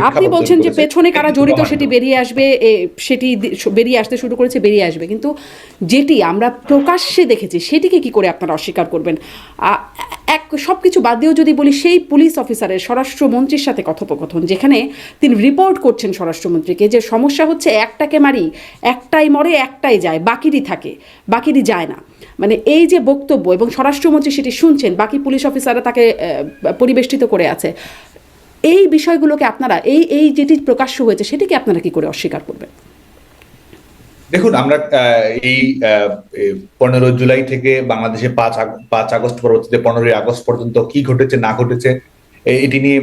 আপনি বলছেন যে পেছনে কারা জড়িত সেটি বেরিয়ে আসবে এ, সেটি বেরিয়ে আসতে শুরু করেছে বেরিয়ে আসবে। কিন্তু যেটি আমরা প্রকাশ্যে দেখেছি সেটিকে কি করে আপনারা অস্বীকার করবেন? এক সব কিছু বাদ দিয়েও যদি বলি সেই পুলিশ অফিসারের স্বরাষ্ট্রমন্ত্রীর সাথে কথোপকথন যেখানে তিনি রিপোর্ট করছেন স্বরাষ্ট্রমন্ত্রীকে যে সমস্যা হচ্ছে একটাকে মারি একটাই মরে একটাই যায় বাকিরই থাকে বাকিরই যায় না। মানে এই যে বক্তব্য এবং স্বরাষ্ট্রমন্ত্রী সেটি শুনছেন বাকি পুলিশ অফিসাররা তাকে পরিবেষ্টিত করে আছে। এই বিষয়গুলোকে আপনারা, এই এই যেটি প্রকাশ্য হয়েছে সেটিকে আপনারা কি করে অস্বীকার করবেন? দেখুন, আমরা এই পনেরো জুলাই থেকে বাংলাদেশে পাঁচ পাঁচ আগস্ট পরবর্তীতে পনেরোই আগস্ট পর্যন্ত কি ঘটেছে, না ঘটেছে এটি নিয়ে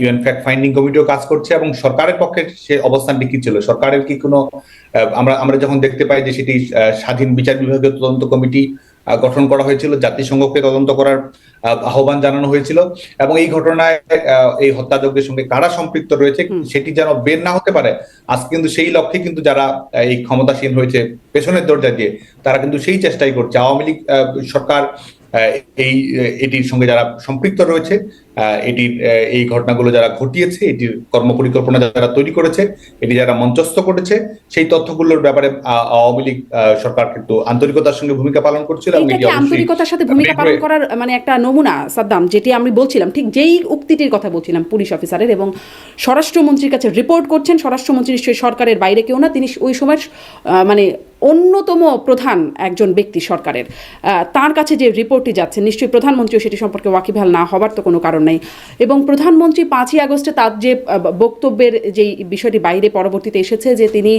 ইউএন ফ্যাক্ট ফাইন্ডিং কমিটিও কাজ করছে এবং সরকারের পক্ষে সে অবস্থানটি কি ছিল? সরকারের কি কোনো আমরা আমরা যখন দেখতে পাই যে সেটি স্বাধীন বিচার বিভাগীয় তদন্ত কমিটি গঠন করা হয়েছিল জাতিসংঘকে তদন্ত করার আহ, আহ্বান জানানো হয়েছিল। এবং এই ঘটনায় এই হত্যাযজ্ঞের সঙ্গে কারা সম্পৃক্ত রয়েছে সেটি যেন বের না হতে পারে আজ কিন্তু সেই লক্ষ্যে কিন্তু যারা এই ক্ষমতাসীন হয়েছে পেছনের দরজা দিয়ে তারা কিন্তু সেই চেষ্টাই করছে। আওয়ামী লীগ সরকার আহ, এই এটির সঙ্গে যারা সম্পৃক্ত রয়েছে এটির এই ঘটনাগুলো যারা ঘটিয়েছে এটির কর্মপরিকল্পনা যারা তৈরি করেছে এটি যারা মঞ্চস্থ করেছে সেই তথ্যগুলোর ব্যাপারে আওয়ামী লীগ সরকার কিন্তু আন্তরিকতার সঙ্গে ভূমিকা পালন করছিল আন্তরিকতার সাথে ভূমিকা পালন করার মানে একটা নমুনা সাদ্দাম যেটি আমি বলছিলাম ঠিক যেই উক্তিটির কথা বলছিলাম পুলিশ অফিসারের এবং স্বরাষ্ট্রমন্ত্রীর কাছে রিপোর্ট করছেন স্বরাষ্ট্রমন্ত্রী নিশ্চয়ই সরকারের বাইরে কেউ না তিনি ওই সময় আহ, মানে অন্যতম প্রধান একজন ব্যক্তি সরকারের। আহ, তার কাছে যে রিপোর্টটি যাচ্ছে নিশ্চয়ই প্রধানমন্ত্রীও সেটি সম্পর্কে ওয়াকিবহাল না হবার তো কোনো কারণ নেই এবং প্রধানমন্ত্রী পাঁচই আগস্টে তার যে বক্তব্যের যেই বিষয়টি বাইরে পরবর্তীতে এসেছে যে তিনি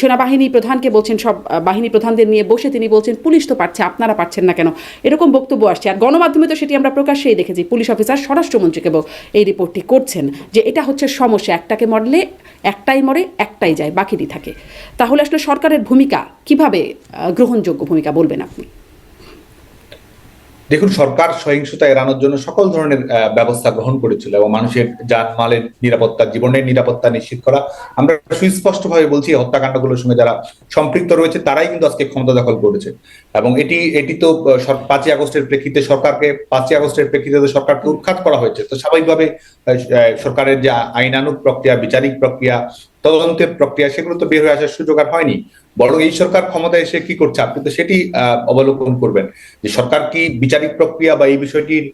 সেনাবাহিনী প্রধানকে বলছেন, সব বাহিনী প্রধানদের নিয়ে বসে তিনি বলছেন, পুলিশ তো পারছে, আপনারা পারছেন না কেন? এরকম বক্তব্য আসছে। আর গণমাধ্যমে তো সেটি আমরা প্রকাশ্যেই দেখেছি। পুলিশ অফিসার স্বরাষ্ট্রমন্ত্রীকে এই রিপোর্টটি করছেন যে এটা হচ্ছে সমস্যা, একটাকে মরলে একটাই মরে, একটাই যায়, বাকিটি থাকে। তাহলে আসলে সরকারের ভূমিকা কীভাবে গ্রহণযোগ্য ভূমিকা বলবেন আপনি? দেখুন, সরকার সহিংসতা এড়ানোর জন্য সকল ধরনের ব্যবস্থা গ্রহণ করেছিল এবং মানুষের জানমালের নিরাপত্তা, জীবনের নিরাপত্তা নিশ্চিত করা। আমরা সুস্পষ্টভাবে বলছি হত্যাকাণ্ডগুলোর সঙ্গে যারা সম্পৃক্ত রয়েছে, তারাই কিন্তু আজকে ক্ষমতা দখল করেছে। এবং এটি এটি তো পাঁচই আগস্টের প্রেক্ষিতে সরকারকে, পাঁচই আগস্টের প্রেক্ষিতে তো সরকারকে উৎখাত করা হয়েছে। তো স্বাভাবিকভাবে সরকারের যে আইনানুগ প্রক্রিয়া, বিচারিক প্রক্রিয়া তদন্তের প্রক্রিয়া, সেগুলো তো বের হয়ে আসার সুযোগ আর হয়নি। বরং এই সরকার ক্ষমতায় এসে কি করছে, আপনি তো সেটি অবলোকন করবেন। যে সরকার কি বিচারিক প্রক্রিয়া বা এই বিষয়টির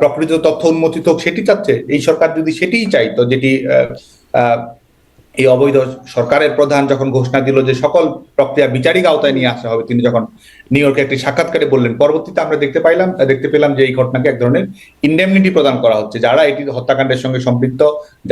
প্রকৃত তথ্য উন্মোচিত হোক সেটি চাচ্ছে? এই সরকার যদি সেটিই চাইতো, যেটি এই অবৈধ সরকারের প্রধান যখন ঘোষণা দিল যে সকল প্রক্রিয়া বিচারিক আওতায় নিয়ে আসা হবে, তিনি যখন নিউ ইয়র্কে একটি সাক্ষাৎকারে বললেন পরবর্তীতে আমরা দেখতে পাইলাম দেখতে পেলাম যে এই ঘটনাকে এক ধরনের ইন্ডেমনিটি প্রদান করা হচ্ছে। যারা এটি হত্যাকাণ্ডের সঙ্গে সম্পৃক্ত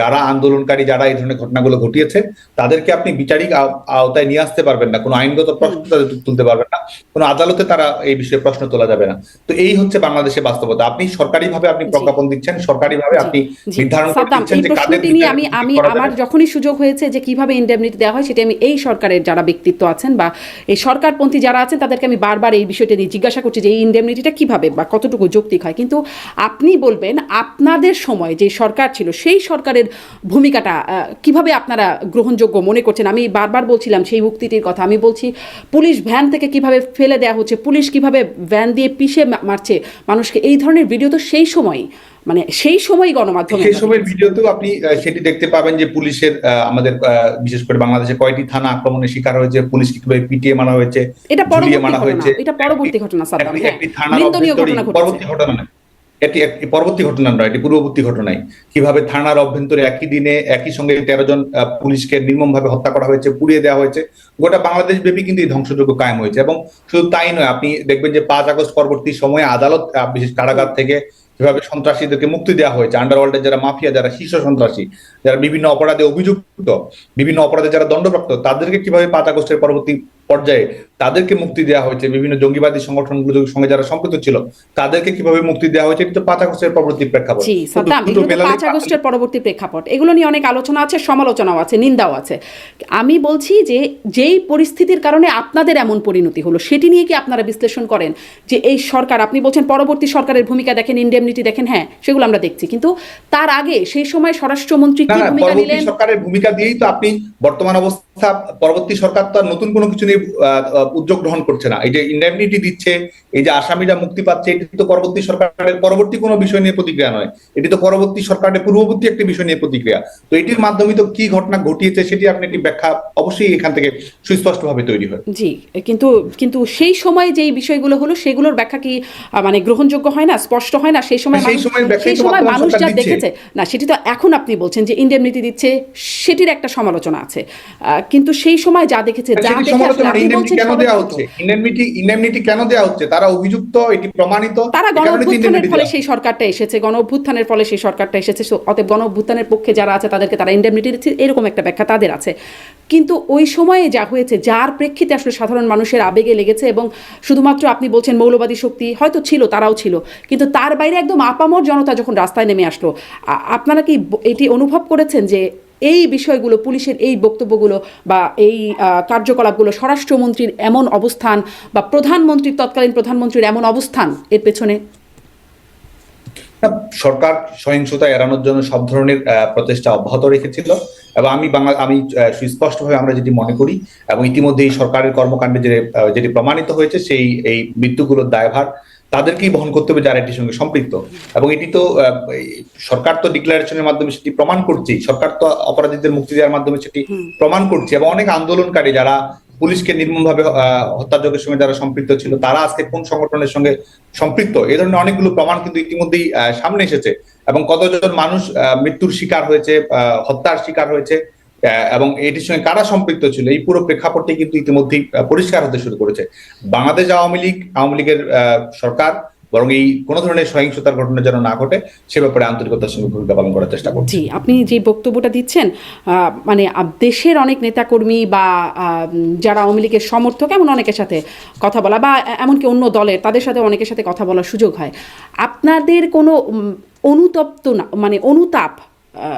যারা আন্দোলনকারী যারা এই ধরনের ঘটনাগুলো ঘটিয়েছে তাদেরকে আপনি বিচারিক আওতায় নিয়ে আসতে পারবেন না। কোনো আইনগত প্রশ্ন তাদের তুলতে পারবেন না। কোনো আদালতে তারা এই বিষয়ে প্রশ্ন তোলা যাবে না। তো এই হচ্ছে বাংলাদেশের বাস্তবতা। আপনি সরকারিভাবে আপনি প্রজ্ঞাপন দিচ্ছেন সরকারিভাবে আপনি নির্ধারণ করে সাদ্দাম, দিচ্ছেন এই যে কাদের আমি আমি আমার যখনই সুযোগ হয়েছে যে কীভাবে ইন্ডেমনিটি দেওয়া হয় সেটি আমি এই সরকারের যারা ব্যক্তিত্ব আছেন বা এই সরকারপন্থী যারা আছেন তাদেরকে আমি বারবার এই বিষয়টা নিয়ে জিজ্ঞাসা করছি যে এই ইন্ডেমনিটিটা কীভাবে বা কতটুকু যৌক্তিক হয়? কিন্তু আপনি বলবেন আপনাদের সময় যে সরকার ছিল, সেই সরকারের ভূমিকাটা কীভাবে আপনারা গ্রহণযোগ্য মনে করছেন? আমি বারবার বলছিলাম সেই উক্তিটির কথা। আমি বলছি, পুলিশ ভ্যান থেকে কীভাবে ফেলে দেওয়া হচ্ছে, পুলিশ কীভাবে ভ্যান দিয়ে পিষে মারছে মানুষকে, এই ধরনের ভিডিও তো সেই সময় মানে সেই সময় গণমাধ্যম সেই সময় সময়ের ভিডিওতেও আপনি সেটি দেখতে পাবেন যে পুলিশের আহ, আমাদের আহ, বিশেষ করে বাংলাদেশে কয়টি থানা আক্রমণের শিকার হয়েছে পুলিশ কীভাবে পিটিয়ে মারা হয়েছে এটা পরবর্তী মারা ঘটনা হয়েছে। এটা পরবর্তী ঘটনা সাদ্দাম হ্যাঁ। পরবর্তী ঘটনা এটি একটি পরবর্তী ঘটনা নয়, এটি পূর্ববর্তী ঘটনাই। কীভাবে থানার অভ্যন্তরে একই দিনে একই সঙ্গে তেরো জন পুলিশকে নির্মম ভাবে হত্যা করা হয়েছে, পুড়িয়ে দেওয়া হয়েছে, গোটা বাংলাদেশ ব্যাপী কিন্তু এই ধ্বংসযোগ্য কায়েম হয়েছে। এবং শুধু তাই নয়, আপনি দেখবেন যে পাঁচ আগস্ট পরবর্তী সময়ে আদালত বিশেষ কারাগার থেকে যেভাবে সন্ত্রাসীদেরকে মুক্তি দেওয়া হয়েছে আন্ডারওয়ার্ল্ডের যারা মাফিয়া, যারা শীর্ষ সন্ত্রাসী, যারা বিভিন্ন অপরাধে অভিযুক্ত, বিভিন্ন অপরাধে যারা দণ্ডপ্রাপ্ত, তাদেরকে কীভাবে পাঁচ আগস্টের পরবর্তী পর্যায়ে তাদেরকে মুক্তি দেওয়া হয়েছে। বিভিন্ন জঙ্গিবাদী সংগঠনগুলোর সঙ্গে যারা সম্পৃক্ত ছিল তাদেরকে কীভাবে মুক্তি দেওয়া হয়েছে এটা পাঁচ আগস্টের পরবর্তী প্রেক্ষাপট। কিন্তু পাঁচ আগস্টের পরবর্তী প্রেক্ষাপট। এগুলো নিয়ে অনেক আলোচনা আছে সমালোচনাও আছে নিন্দাও আছে। আমি বলছি যে যেই পরিস্থিতির কারণে আপনাদের এমন পরিণতি হলো সেটি নিয়ে কি আপনারা বিশ্লেষণ করেন? যে এই সরকার আপনি বলছেন পরবর্তী সরকারের ভূমিকা দেখেন ইন্ডেমনিটি দেখেন হ্যাঁ সেগুলো আমরা দেখছি। কিন্তু তার আগে সেই সময় স্বরাষ্ট্রমন্ত্রী কি ভূমিকা নিলেন? সরকারের ভূমিকা দিয়েই তো আপনি বর্তমান অবস্থা পরবর্তী সরকার তো আর নতুন কোনো কিছু নিয়ে উদ্যোগ গ্রহণ করছে না। এই যে ইন্ডেমনিটি দিচ্ছে এই যে আসামিরা মুক্তি পাচ্ছে এটি তো পরবর্তী সরকারের পরবর্তী কোনো বিষয় নিয়ে প্রতিক্রিয়া নয়। এটি তো পরবর্তী সরকারের পূর্ববর্তী একটি বিষয় নিয়ে প্রতিক্রিয়া। তো এটির মাধ্যমে তো কি ঘটনা ঘটিয়েছে সেটি আপনি একটি ব্যাখ্যা অবশ্যই এখান থেকে সুস্পষ্টভাবে তৈরি হয়। জি কিন্তু কিন্তু সেই সময় যেই বিষয়গুলো হলো সেগুলোর ব্যাখ্যা কি মানে গ্রহণযোগ্য হয় না স্পষ্ট হয় না? সেই সময় সেই ব্যাখ্যাই সেই সময় মানুষ যা দেখেছে। না সেটি তো এখন আপনি বলছেন যে ইন্ডেমনিটি দিচ্ছে সেটির একটা সমালোচনা আছে। আহ, কিন্তু সেই সময় যা দেখেছে যা সেটি দেখে আপনি বলছেন দেওয়া হচ্ছে। ইন্ডেমনিটি ইন্ডেমনিটি কেন দেওয়া হচ্ছে? তারা অভিযুক্ত এটি প্রমাণিত। তারা এ গণ কারণে তো অভ্যুত্থানের indemnity ফলে সেই সরকারটা এসেছে গণ অভ্যুত্থানের ফলে সেই সরকারটা এসেছে। অতএব গণ অভ্যুত্থানের পক্ষে যারা আছে তাদেরকে তারা ইন্ডেমনিটি দিচ্ছে এরকম একটা ব্যাখ্যা তাদের আছে। কিন্তু ওই সময়ে যা হয়েছে যার প্রেক্ষিতে আসলে সাধারণ মানুষের আবেগে লেগেছে এবং শুধুমাত্র আপনি বলছেন মৌলবাদী শক্তি হয়তো ছিল তারাও ছিল। কিন্তু তার বাইরে একদম আপামর জনতা যখন রাস্তায় নেমে আসলো আপনারা কি এটি অনুভব করেছেন যে এই বিষয়গুলো, পুলিশের এই বক্তব্যগুলো বা এই কার্যকলাপগুলো স্বরাষ্ট্রমন্ত্রীর এমন অবস্থান বা প্রধানমন্ত্রীর, তৎকালীন প্রধানমন্ত্রীর এমন অবস্থান এর পেছনে? সরকার সহিংসতা এড়ানোর জন্য সব ধরনের প্রচেষ্টা অব্যাহত রেখেছিল এবং আমি বাংলা, আমি সুস্পষ্টভাবে আমরা যেটি মনে করি এবং ইতিমধ্যে সরকারের কর্মকাণ্ডে যে যেটি প্রমাণিত হয়েছে সেই, এই মৃত্যুগুলোর দায়ভার তাদেরকেই বহন করতে হবে যারা এটির সঙ্গে সম্পৃক্ত। এবং এটি তো সরকার তো ডিক্লারেশনের মাধ্যমে সেটি প্রমাণ করছেই। সরকার তো অপরাধীদের মুক্তি দেওয়ার মাধ্যমে সেটি প্রমাণ করছে এবং অনেক আন্দোলনকারী যারা পুলিশকে নির্মমভাবে আহ, হত্যাযজ্ঞের সঙ্গে যারা সম্পৃক্ত ছিল তারা আজকে কোন সংগঠনের সঙ্গে সম্পৃক্ত? এই ধরনের অনেকগুলো প্রমাণ কিন্তু ইতিমধ্যেই আহ, সামনে এসেছে। এবং কতজন মানুষ আহ, মৃত্যুর শিকার হয়েছে আহ, হত্যার শিকার হয়েছে এবং এটির সঙ্গে কারা সম্পৃক্ত ছিল? এই পুরো প্রেক্ষাপটটি কিন্তু ইতিমধ্যেই পরিষ্কার হতে শুরু করেছে। বাংলাদেশ আওয়ামী লীগ, আওয়ামী লীগের সরকার, বরং এই কোনো ধরনের সহিংসতার ঘটনা যেন না ঘটে, সে ব্যাপারে আন্তরিকতার সঙ্গে ভূমিকা পালন করার চেষ্টা করছে। আপনি যে বক্তব্যটা দিচ্ছেন মানে দেশের অনেক নেতাকর্মী বা যারা আওয়ামী লীগের সমর্থক, এমন অনেকের সাথে কথা বলা বা এমনকি অন্য দলের, তাদের সাথে অনেকের সাথে কথা বলার সুযোগ হয়। আপনাদের কোনো অনুতপ্ত না মানে অনুতাপ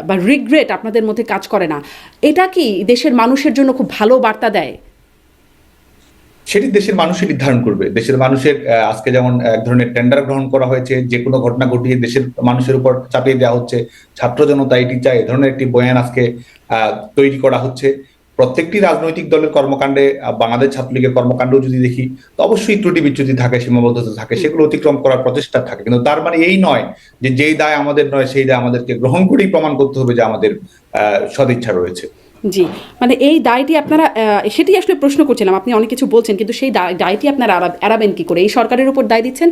বা রিগ্রেট আপনাদের মধ্যে কাজ করে না। এটা কি দেশের মানুষের জন্য খুব ভালো বার্তা দেয়? সেটি দেশের মানুষই নির্ধারণ করবে। দেশের মানুষের আজকে যেমন এক ধরনের টেন্ডার গ্রহণ করা হয়েছে, যে কোনো ঘটনা ঘটিয়ে দেশের মানুষের উপর চাপিয়ে দেওয়া হচ্ছে, ছাত্র জনতা এটি চায়, এ ধরনের একটি বয়ান আজকে তৈরি করা হচ্ছে। প্রত্যেকটি রাজনৈতিক দলের কর্মকাণ্ডে বাংলাদেশ ছাত্রলীগের কর্মকাণ্ড যদি দেখি তো অবশ্যই ত্রুটি বিচ্যুতি থাকে সীমাবদ্ধতা থাকে সেগুলো অতিক্রম করার প্রচেষ্টা থাকে। কিন্তু তার মানে এই নয় যে যেই দায় আমাদের নয় সেই দায় আমাদেরকে গ্রহণ করেই প্রমাণ করতে হবে যে আমাদের আহ, সদিচ্ছা রয়েছে। জি মানে এই দায়টি আপনারা সেটি আসলে প্রশ্ন করছিলাম আপনি অনেক কিছু বলছেন কিন্তু সেই দায়- দায়টি আপনারা এড়াবেন কি করে? এই সরকারের উপর দায় দিচ্ছেন?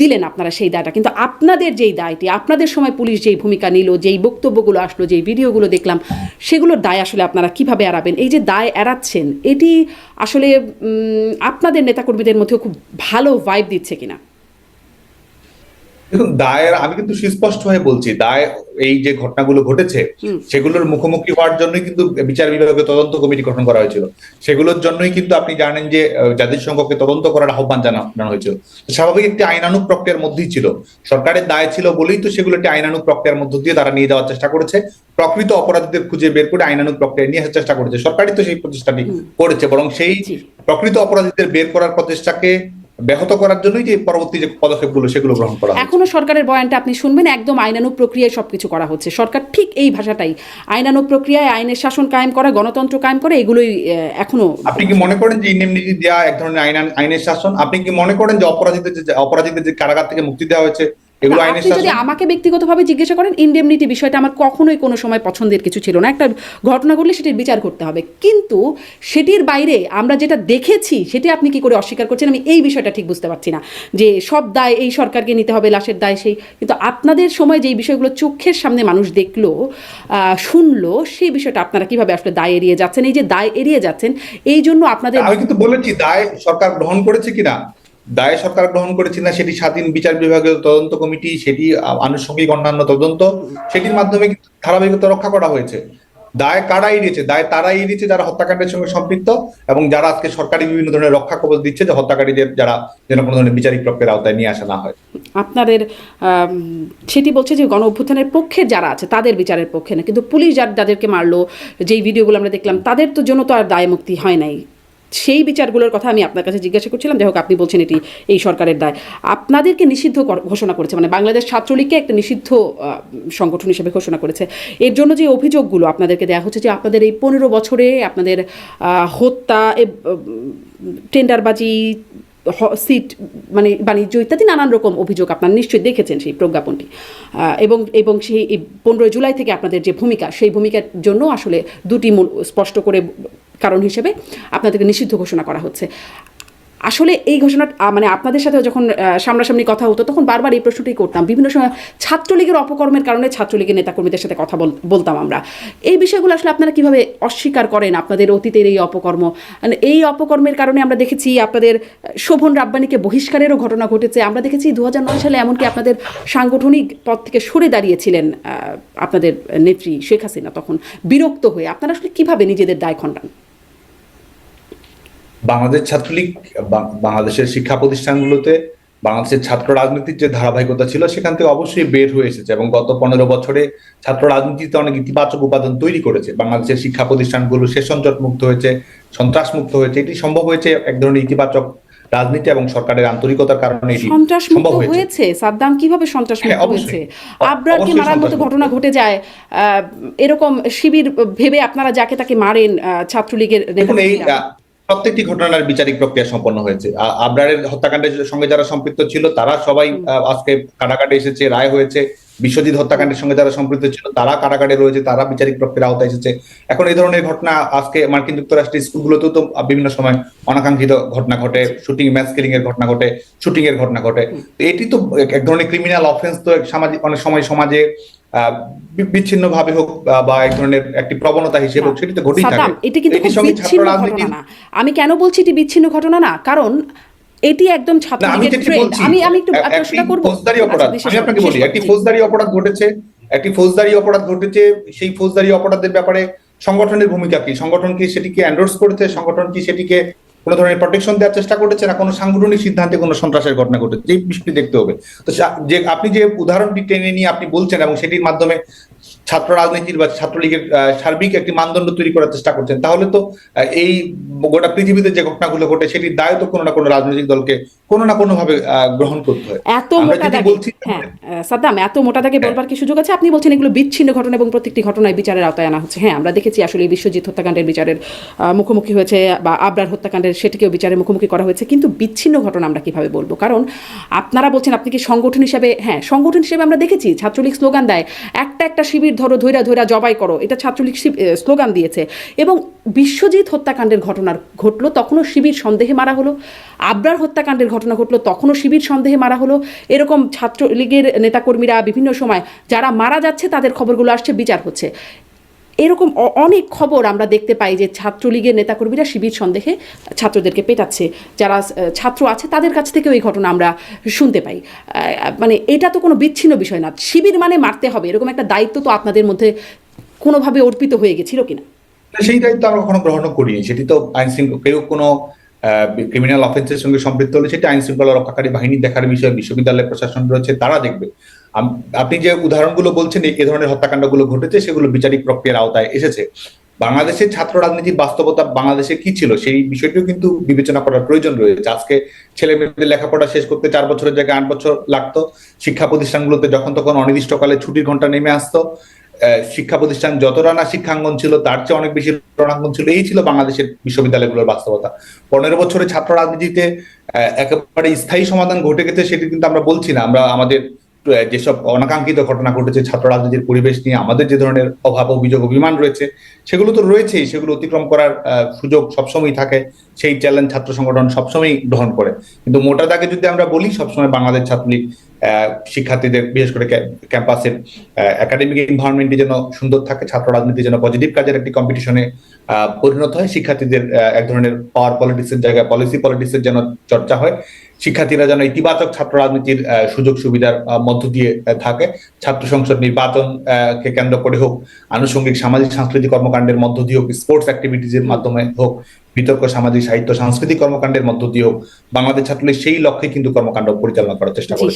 দিলেন আপনারা সেই দায়টা। কিন্তু আপনাদের যেই দায়টি, আপনাদের সময় পুলিশ যেই ভূমিকা নিল, যেই বক্তব্যগুলো আসলো, যেই ভিডিওগুলো দেখলাম, সেগুলোর দায় আসলে আপনারা কীভাবে এড়াবেন? এই যে দায় এড়াচ্ছেন, এটি আসলে আপনাদের নেতাকর্মীদের মধ্যেও খুব ভালো ভাইব দিচ্ছে কিনা? দেখুন দায়ের আমি কিন্তু সুস্পষ্টভাবে বলছি দায় এই যে ঘটনাগুলো ঘটেছে সেগুলোর মুখোমুখি হওয়ার জন্যই কিন্তু বিচার বিভাগের তদন্ত কমিটি গঠন করা হয়েছিল। সেগুলোর জন্যই কিন্তু আপনি জানেন যে জাতিসংঘকে তদন্ত করার আহ্বান জানানো হয়েছিল। স্বাভাবিক একটি আইনানুক প্রক্রিয়ার মধ্যেই ছিল। সরকারের দায় ছিল বলেই তো সেগুলো একটি আইনানুক প্রক্রিয়ার মধ্য দিয়ে তারা নিয়ে যাওয়ার চেষ্টা করেছে। প্রকৃত অপরাধীদের খুঁজে বের করে আইনানুক প্রক্রিয়া নিয়ে আসার চেষ্টা করেছে। সরকারই তো সেই প্রচেষ্টাটি করেছে বরং সেই প্রকৃত অপরাধীদের বের করার প্রচেষ্টাকে ব্যাহত করার জন্যই যে পরবর্তী যে পদক্ষেপগুলো সেগুলো গ্রহণ করা এখনও সরকারের বয়ানটা আপনি শুনবেন একদম আইনানুগ প্রক্রিয়ায় সবকিছু করা হচ্ছে। সরকার ঠিক এই ভাষাটাই। আইনানুগ প্রক্রিয়ায় আইনের শাসন কায়েম করা গণতন্ত্র কায়েম করা এগুলোই এখনও আপনি কি মনে করেন যে ইন্ডেমনিটি দেওয়া এক ধরনের আইন আইনের শাসন? আপনি কি মনে করেন যে অপরাধীদের যে অপরাধীদের যে কারাগার থেকে মুক্তি দেওয়া হয়েছে এগুলো আপনি যদি আমাকে ব্যক্তিগতভাবে জিজ্ঞাসা করেন ইন্ডেমনিটি বিষয়টা আমার কখনোই কোনো সময় পছন্দের কিছু ছিল না। একটা ঘটনা ঘটলে সেটির বিচার করতে হবে। কিন্তু সেটির বাইরে আমরা যেটা দেখেছি সেটি আপনি কি করে অস্বীকার করছেন? আমি এই বিষয়টা ঠিক বুঝতে পারছি না। যে সব দায় এই সরকারকে নিতে হবে লাশের দায় সেই। কিন্তু আপনাদের সময় যেই বিষয়গুলো চোখের সামনে মানুষ দেখল আহ, শুনলো সেই বিষয়টা আপনারা কীভাবে আসলে দায় এড়িয়ে যাচ্ছেন? এই যে দায় এড়িয়ে যাচ্ছেন এই জন্য আপনাদের আমি কিন্তু বলেছি দায় সরকার গ্রহণ করেছে কিনা? দায় সরকার গ্রহণ করেছে না, সেটি স্বাধীন বিচার বিভাগের তদন্ত কমিটি, সেটি আনুষঙ্গিক অন্যান্য তদন্ত, সেটির মাধ্যমে ধারাবাহিকতা রক্ষা করা হয়েছে। দায় কারা এড়িয়েছে দায় তারা এড়িয়েছে যারা হত্যাকাণ্ডের সঙ্গে সম্পৃক্ত এবং যারা আজকে সরকারি বিভিন্ন ধরনের রক্ষা কবচ দিচ্ছে যে হত্যাকারীদের যারা যেন কোনো ধরনের বিচারিক প্রক্রিয়ার আওতায় নিয়ে আসা না হয়। আপনাদের সেটি বলছে যে গণ অভ্যুত্থানের পক্ষে যারা আছে, তাদের বিচারের পক্ষে না, কিন্তু পুলিশ যার যাদেরকে মারলো, যেই ভিডিওগুলো আমরা দেখলাম, তাদের তো জন্য তো আর দায় মুক্তি হয় নাই। সেই বিচারগুলোর কথা আমি আপনার কাছে জিজ্ঞাসা করছিলাম। যাই হোক, আপনি বলছেন এটি এই সরকারের দায়। আপনাদেরকে নিষিদ্ধ ঘোষণা করেছে মানে বাংলাদেশ ছাত্রলীগকে একটা নিষিদ্ধ সংগঠন হিসেবে ঘোষণা করেছে। এর জন্য যে অভিযোগগুলো আপনাদেরকে দেওয়া হচ্ছে যে আপনাদের এই পনেরো বছরে আপনাদের হত্যা টেন্ডারবাজি সিট মানে বাণিজ্য ইত্যাদি নানান রকম অভিযোগ আপনারা নিশ্চয়ই দেখেছেন সেই প্রজ্ঞাপনটি। এবং এবং সেই পনেরোই জুলাই থেকে আপনাদের যে ভূমিকা, সেই ভূমিকার জন্য আসলে দুটি স্পষ্ট করে কারণ হিসেবে আপনাদেরকে নিষিদ্ধ ঘোষণা করা হচ্ছে। আসলে এই ঘোষণা মানে আপনাদের সাথে যখন সামনাসামনি কথা হতো, তখন বারবার এই প্রশ্নটি করতাম। বিভিন্ন সময় ছাত্রলীগের অপকর্মের কারণে ছাত্রলীগের নেতাকর্মীদের সাথে কথা বল- বলতাম আমরা। এই বিষয়গুলো আসলে আপনারা কীভাবে অস্বীকার করেন আপনাদের অতীতের এই অপকর্ম? মানে এই অপকর্মের কারণে আমরা দেখেছি আপনাদের, শোভন রাব্বানিকে বহিষ্কারেরও ঘটনা ঘটেছে। আমরা দেখেছি দু হাজার নয় সালে এমনকি আপনাদের সাংগঠনিক পদ থেকে সরে দাঁড়িয়েছিলেন আপনাদের নেত্রী শেখ হাসিনা তখন বিরক্ত হয়ে। আপনারা আসলে কীভাবে নিজেদের দায় খণ্ডান? বাংলাদেশ ছাত্রলীগ বাংলাদেশের শিক্ষা প্রতিষ্ঠানগুলোতে বাংলাদেশের ছাত্র রাজনীতির যে ধারাবাহিকতা ছিল সেখান থেকে অবশ্যই বের হয়ে এসেছে এবং গত পনেরো বছরে ছাত্র রাজনীতিতে অনেক ইতিবাচক উপাদান তৈরি করেছে। বাংলাদেশের শিক্ষা প্রতিষ্ঠানগুলো সেশনজট মুক্ত হয়েছে সন্ত্রাস মুক্ত হয়েছে এটি সম্ভব হয়েছে এক ধরনের ইতিবাচক রাজনীতি এবং সরকারের আন্তরিকতার কারণে এটি সম্ভব হয়েছে। সাদ্দাম কীভাবে সন্ত্রাস হ্যাঁ, মুক্ত। হয়েছে? আবরারকে মারার মতো ঘটনা ঘটে যায়? আহ, এরকম শিবির ভেবে আপনারা যাকে তাকে মারেন ছাত্রলীগের দেখুন এই প্রত্যেকটি ঘটনার বিচারিক প্রক্রিয়া সম্পন্ন হয়েছে। আবরারের হত্যাকাণ্ডের সঙ্গে যারা সম্পৃক্ত ছিল, তারা সবাই আজকে কারাগারে এসেছে, রায় হয়েছে। বিশ্বজিৎ হত্যাকাণ্ডের সঙ্গে যারা সম্পৃক্ত ছিল তারা কারাগারে রয়েছে তারা বিচারিক প্রক্রিয়ার আওতায় এসেছে। এখন এই ধরনের ঘটনা আজকে মার্কিন যুক্তরাষ্ট্রের স্কুলগুলোতেও তো বিভিন্ন সময় অনাকাঙ্ক্ষিত ঘটনা ঘটে শুটিং ম্যাচ কিলিং এর ঘটনা ঘটে শুটিং এর ঘটনা ঘটে। এটি তো এক- ধরনের ক্রিমিনাল অফেন্স তো সামাজিক অনেক সময় সমাজে বিচ্ছিন্ন ভাবে হোক বা এক ধরনের একটি প্রবণতা হিসেবে হোক সেটি তো ঘটেই থাকে। এটি কিন্তু এটির খুব বিচ্ছিন্ন ঘটনা আমি কেন বলছি এটি বিচ্ছিন্ন ঘটনা না? কারণ এটি একদম আমি আমি আমি একটু সেটা করব। ফৌজদারি আচ্ছা, অপরাধ। আমি আপনাকে বলি একটি ফৌজদারি অপরাধ ঘটেছে একটি ফৌজদারি অপরাধ ঘটেছে সেই ফৌজদারি অপরাধের ব্যাপারে সংগঠনের ভূমিকা কি? সংগঠন কি সেটিকে এন্ডোর্স করেছে? সংগঠন কি সেটিকে কোনো ধরনের প্রোটেকশন দেওয়ার চেষ্টা করেছে? না কোনো সাংগঠনিক সিদ্ধান্তে কোনো সন্ত্রাসের ঘটনা ঘটেছে? এই বিষয়টি দেখতে হবে। তো যে আপনি যে উদাহরণটি টেনে নিয়ে আপনি বলছেন এবং সেটির মাধ্যমে ছাত্র রাজনীতির বা ছাত্রলীগের সার্বিক একটি মানদণ্ড তৈরি করার চেষ্টা করছেন তাহলে তো এই গোটা পৃথিবীতে যে ঘটনাগুলো ঘটে সেটির দায় তো কোনো না কোনো রাজনৈতিক দলকে কোনো না কোনো ভাবে গ্রহণ করতে হয়। এত মোটা দাগে হ্যাঁ সাদ্দাম এত মোটা দাগে হ্যাঁ। বলবার কি সুযোগ আছে? আপনি বলছেন এগুলো বিচ্ছিন্ন ঘটনা এবং প্রত্যেকটি ঘটনায় বিচারের আওতায় আনা হচ্ছে। হ্যাঁ আমরা দেখেছি আসলে বিশ্বজিৎ হত্যাকাণ্ডের বিচারের মুখোমুখি হয়েছে বা আবরার হত্যাকাণ্ডের সেটিকেও বিচারের মুখোমুখি করা হয়েছে। কিন্তু বিচ্ছিন্ন ঘটনা আমরা কীভাবে বলব? কারণ আপনারা বলছেন আপনি কি সংগঠন হিসেবে হ্যাঁ সংগঠন হিসেবে আমরা দেখেছি ছাত্রলীগ স্লোগান দেয় একটা একটা শিবির ধরো ধৈরা ধৈরা জবাই করো। এটা ছাত্রলীগ স্লোগান দিয়েছে। এবং বিশ্বজিৎ হত্যাকাণ্ডের ঘটনা ঘটলো, তখনও শিবির সন্দেহে মারা হলো। আবরার হত্যাকাণ্ডের ঘটনা ঘটলো, তখনও শিবির সন্দেহে মারা হলো। এরকম ছাত্রলীগের নেতাকর্মীরা বিভিন্ন সময়, যারা মারা যাচ্ছে তাদের খবরগুলো আসছে, বিচার হচ্ছে। এরকম অনেক খবর আমরা দেখতে পাই যে ছাত্রলীগের নেতাকর্মীরা শিবির সন্দেহে ছাত্রদেরকে পেটাচ্ছে, যারা ছাত্র আছে তাদের কাছ থেকেও এই ঘটনা আমরা শুনতে পাই। মানে এটা তো কোনো বিচ্ছিন্ন বিষয় না। শিবির মানে মারতে হবে, এরকম একটা দায়িত্ব তো আপনাদের মধ্যে কোনোভাবে অর্পিত হয়ে গেছিল কিনা? সেই দায়িত্ব আমরা কখনো গ্রহণ করিনি। সেটি তো আইন শৃঙ্খলা কেউ কোনো ক্রিমিনাল অফেন্সের সঙ্গে সম্পৃক্ত হলে সেটা আইন শৃঙ্খলা রক্ষাকারী বাহিনী দেখার বিষয় বিশ্ববিদ্যালয় প্রশাসন রয়েছে, তারা দেখবে। আপনি যে উদাহরণগুলো বলছেন, এই ধরনের হত্যাকাণ্ডগুলো ঘটেছে, সেগুলো বিচারিক প্রক্রিয়ার আওতায় এসেছে। বাংলাদেশের ছাত্র রাজনীতির বাস্তবতা বাংলাদেশে কি ছিল, সেই বিষয়টিও কিন্তু বিবেচনা করার প্রয়োজন রয়েছে। আজকে ছেলে মেয়েদের লেখাপড়া শেষ করতে চার বছরের জায়গায় আট বছর লাগতো। শিক্ষা প্রতিষ্ঠানগুলোতে যখন তখন অনির্দিষ্টকালে ছুটির ঘণ্টা নেমে আসতো। শিক্ষা প্রতিষ্ঠান যতটা না শিক্ষাঙ্গন ছিল, তার চেয়ে অনেক বেশি রণাঙ্গন ছিল। এই ছিল বাংলাদেশের বিশ্ববিদ্যালয়গুলোর বাস্তবতা। পনেরো বছরে ছাত্র রাজনীতিতে একেবারে স্থায়ী সমাধান ঘটে গেছে সেটি কিন্তু আমরা বলছি না। আমরা আমাদের যেসব অনাকাঙ্ক্ষিত ঘটনা ঘটেছে, ছাত্র রাজনীতির পরিবেশ নিয়ে আমাদের যে ধরনের অভাব, অভিযোগ, অভিমান রয়েছে, সেগুলো তো রয়েছেই। সেগুলো অতিক্রম করার সুযোগ সবসময় থাকে। সেই চ্যালেঞ্জ ছাত্র সংগঠন সবসময় গ্রহণ করে। কিন্তু মোটা দাগে যদি আমরা বলি, সবসময় বাংলাদেশ ছাত্রলীগ শিক্ষার্থীদের বিশেষ করে ক্যাম্পাসের একাডেমিক এনভায়রনমেন্টটি যেন সুন্দর থাকে ছাত্র রাজনীতি যেন পজিটিভ কাজের একটি কম্পিটিশনে পরিণত হয় শিক্ষার্থীদের এক ধরনের পাওয়ার পলিটিক্সের জায়গায় পলিসি পলিটিক্সের যেন চর্চা হয় শিক্ষার্থীরা যেন ইতিবাচক ছাত্র রাজনীতির সুযোগ সুবিধার মধ্য দিয়ে থাকে ছাত্র সংসদ নির্বাচন কে কেন্দ্র করে হোক আনুষঙ্গিক সামাজিক সাংস্কৃতিক কর্মকাণ্ডের মধ্য দিয়ে হোক স্পোর্টস অ্যাক্টিভিটিজের মাধ্যমে হোক বিতর্ক সামাজিক সাহিত্য সাংস্কৃতিক কর্মকাণ্ডের মধ্য দিয়ে হোক বাংলাদেশ ছাত্রলীগ সেই লক্ষ্যে কিন্তু কর্মকাণ্ড পরিচালনা করার চেষ্টা করে